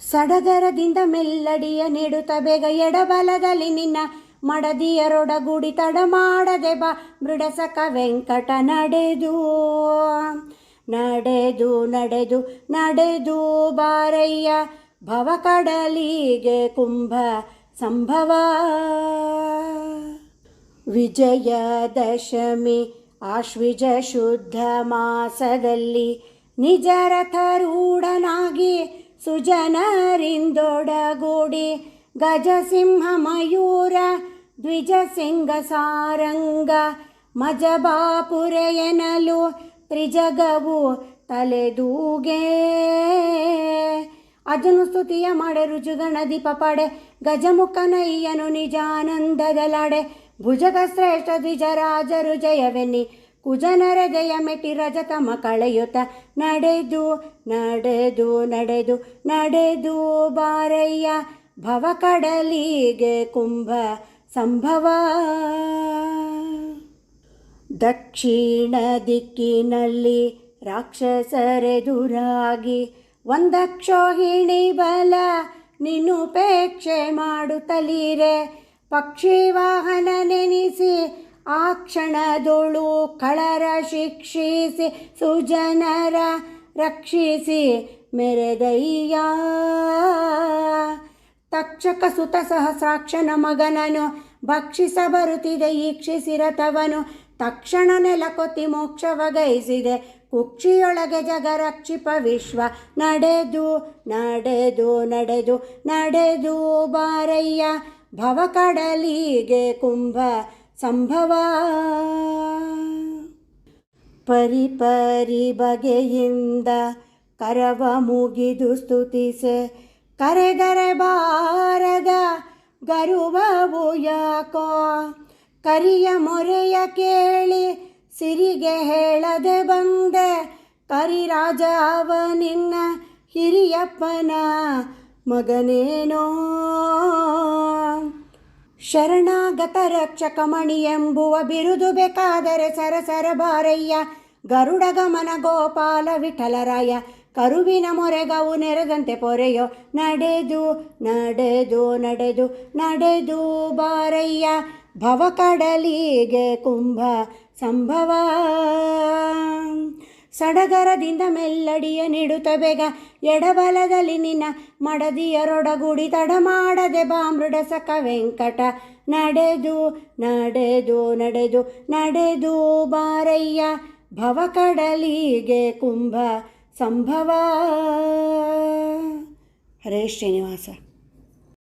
ಸಡಗರದಿಂದ ಮೆಲ್ಲಡಿಯ ನೀಡುತ್ತ ಬೇಗ ಎಡಬಲದಲ್ಲಿ ನಿನ್ನ ಮಡದಿಯರೊಡಗೂಡಿ ತಡ ಮಾಡದೆ ಬಾ. ಮೃಡಸಕ ವೆಂಕಟ ನಡೆದು ನಡೆದು ನಡೆದು ನಡೆದು ಬಾರಯ್ಯ. ಭವ ಕಡಲಿಗೆ ಕುಂಭ ಸಂಭವ. ವಿಜಯದಶಮಿ ಆಶ್ವಿಜ ಶುದ್ಧ ಮಾಸದಲ್ಲಿ ನಿಜ ರಥರೂಢನಾಗಿ ಸುಜನರಿಂದೊಡಗೂಡಿ ಗಜಸಿಂಹ ಮಯೂರ ದ್ವಿಜಸಿಂಗ ಸಾರಂಗ ಮಜಬಾಪುರ ಎನ್ನಲು ತ್ರಿಜಗವು ತಲೆದೂಗೆ ಅಜನು ಸ್ತುತಿಯ ಮಾಡೆ ರುಜುಗಣದಿ ಪಪಡೆ ಗಜಮುಖನಯ್ಯನು ನಿಜಾನಂದದಲಾಡೆ ಭುಜಗ ಶ್ರೇಷ್ಠ ದ್ವಿಜರಾಜರು ಜಯವೆನ್ನಿ ಕುಜನರ ಜಯ ಮೆಟ್ಟಿ ರಜತಮ ಕಳೆಯುತ್ತ ನಡೆದು ನಡೆದು ನಡೆದು ನಡೆದು ಬಾರಯ್ಯ ಭವ ಕಡಲಿಗೆ ಕುಂಭ ಸಂಭವ. ದಕ್ಷಿಣ ದಿಕ್ಕಿನಲ್ಲಿ ರಾಕ್ಷಸರೆದುರಾಗಿ ಒಂದಕ್ಷೋಹಿಣಿ ಬಲ ನಿನುಪೇಕ್ಷೆ ಮಾಡುತ್ತಲೀರೆ. ಪಕ್ಷಿ ವಾಹನ ನೆನೆಸಿ ಆ ಕ್ಷಣದೊಳು ಕಳರ ಶಿಕ್ಷಿಸಿ, ಸುಜನರ ರಕ್ಷಿಸಿ ಮೆರೆದಯ್ಯ. ತಕ್ಷಕ ಸುತ ಸಹಸ್ರಾಕ್ಷನ ಮಗನನು ಭಕ್ಷಿಸ ಬರುತ್ತಿದೆ ಈಕ್ಷಿಸಿರತವನು ತಕ್ಷಣ ನೆಲ ತಕ್ಷಣ ನೆಲಕೊತ್ತಿ ಮೋಕ್ಷವಗೈಸಿದೆ ಕುಕ್ಷಿಯೊಳಗೆ ಜಗ ರಕ್ಷಿಪ ವಿಶ್ವ. ನಡೆದು ನಡೆದು ನಡೆದು ನಡೆದು ಬಾರಯ್ಯ, ಭವಕಡಲಿಗೆ ಕುಂಭ. ಸಂಭವ. ಪರಿ ಪರಿ ಬಗೆಯಿಂದ ಕರವ ಮುಗಿದು ಸ್ತುತಿಸೆ. ಕರೆಗರೆ ಬಾರದ ಗರುವವು ಯಾಕೋ ಕರಿಯ ಮೊರೆಯ ಕೇಳಿ ಸಿರಿಗೆ ಹೇಳದೆ ಬಂದೆ. ಕರಿರಾಜ ಅವ ನಿನ್ನ ಹಿರಿಯಪ್ಪನ ಮಗನೇನೋ. ಶರಣಾಗತ ರಕ್ಷಕಮಣಿಯೆಂಬುವ ಬಿರುದು ಬೇಕಾದರೆ ಸರಸರ ಬಾರಯ್ಯ, ಗರುಡ ಗಮನ ಗೋಪಾಲ ವಿಠಲರಾಯ, ಕರುವಿನ ಮೊರೆಗವು ನೆರೆದಂತೆ ಪೊರೆಯೋ, ನಡೆದು ನಡೆದು ನಡೆದು ನಡೆದು ಬಾರಯ್ಯ ಭವ ಕಡಲಿಗೆ ಕುಂಭ ಸಂಭವ. ಸಡಗರದಿಂದ ಮೆಲ್ಲಡಿಯ ನೀಡುತ್ತ ಬೇಗ ಎಡಬಲದಲ್ಲಿ ನಿನ್ನ ಮಡದಿಯರೊಡಗೂಡಿ ತಡ ಮಾಡದೆ ಬಾಮೃಡ ಸಕ ವೆಂಕಟ. ನಡೆದು ನಡೆದು ನಡೆದು ನಡೆದು ಬಾರಯ್ಯ ಭವ ಕಡಲಿಗೆ ಕುಂಭ ಸಂಭವ. ಹರೇ ಶ್ರೀನಿವಾಸ.